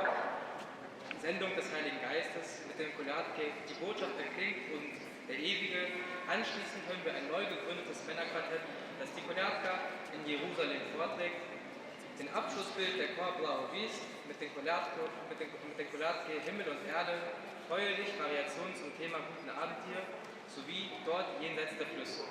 Chor Sendung des Heiligen Geistes mit dem Kolatke Die Botschaft erklingt und der Ewige. Anschließend hören wir ein neu gegründetes Männerquartett, das die Kolatka in Jerusalem vorträgt. Den Abschlussbild der Chor Blau Wies mit den Kolatke Himmel und Erde, feuerlich Variation zum Thema Guten Abend hier, sowie dort jenseits der Flüsse.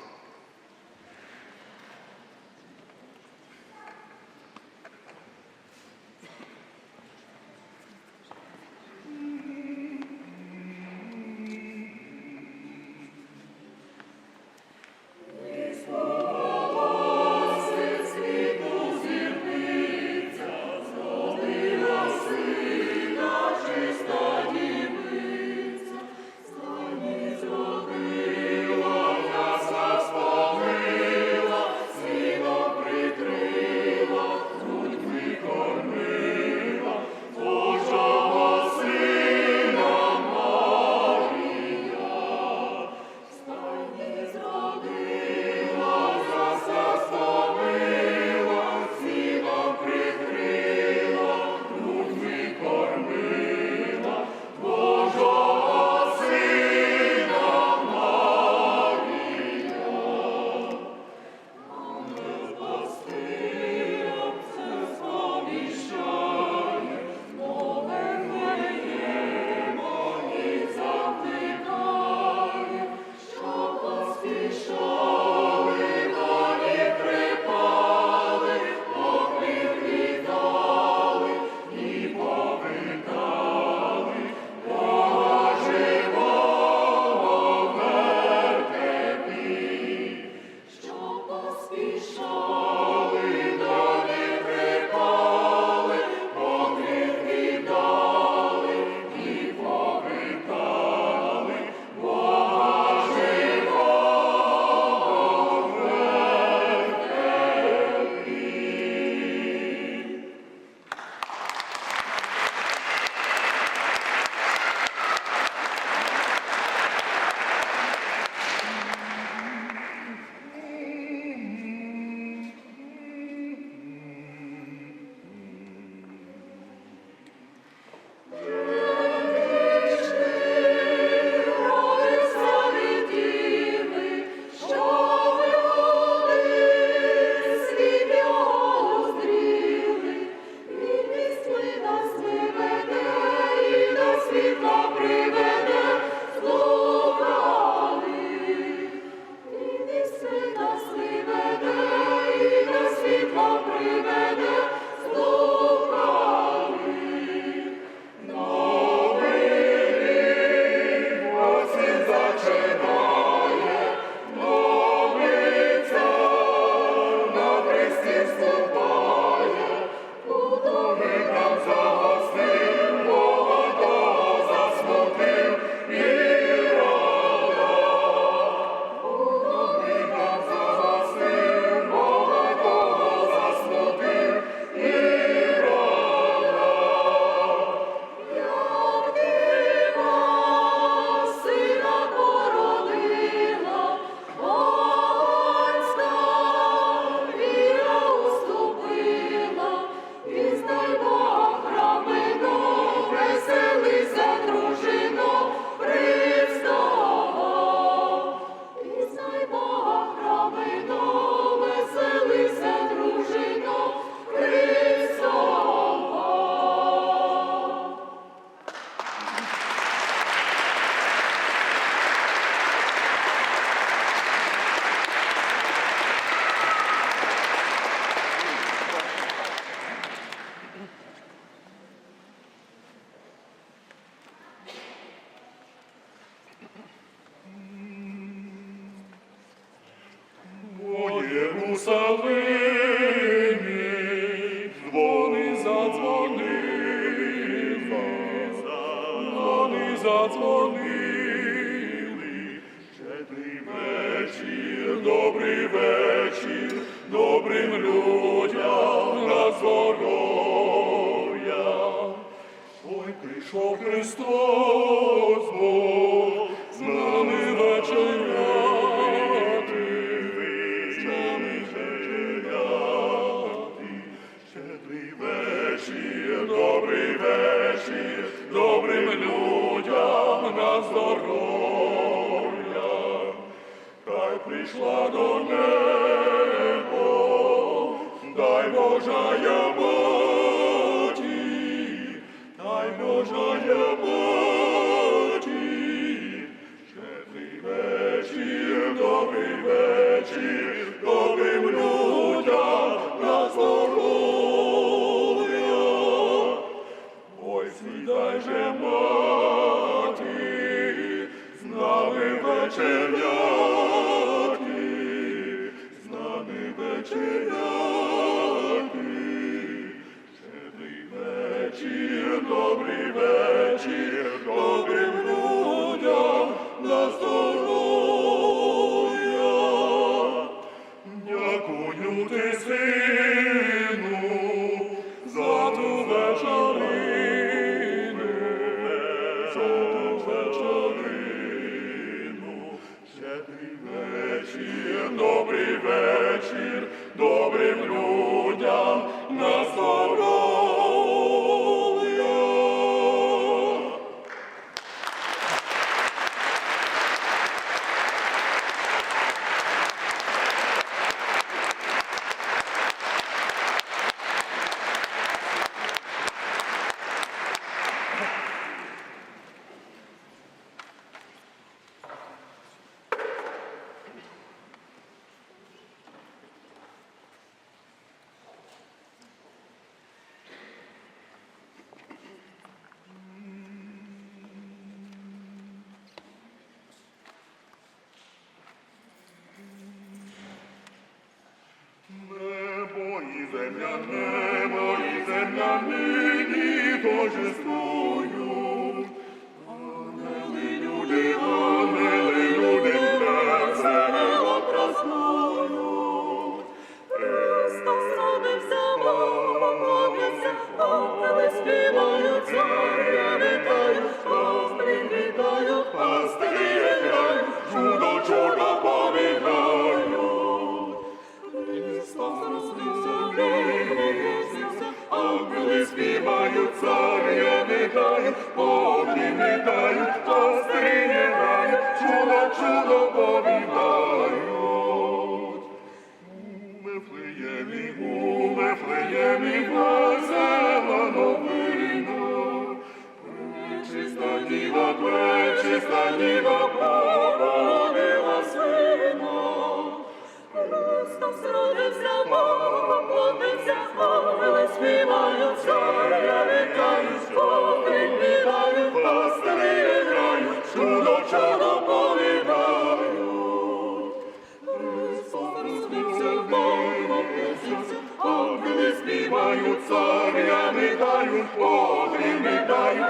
Задзвонили, щедрий вечір, добрий вечір, добрим людям на здоров'я. Ой, прийшов Христос, Бог, з нами вечеряти, з нами щедрий вечір. здоров'я. небо і земля нині торжество. Співаю царя, медаю, подвиг медаю,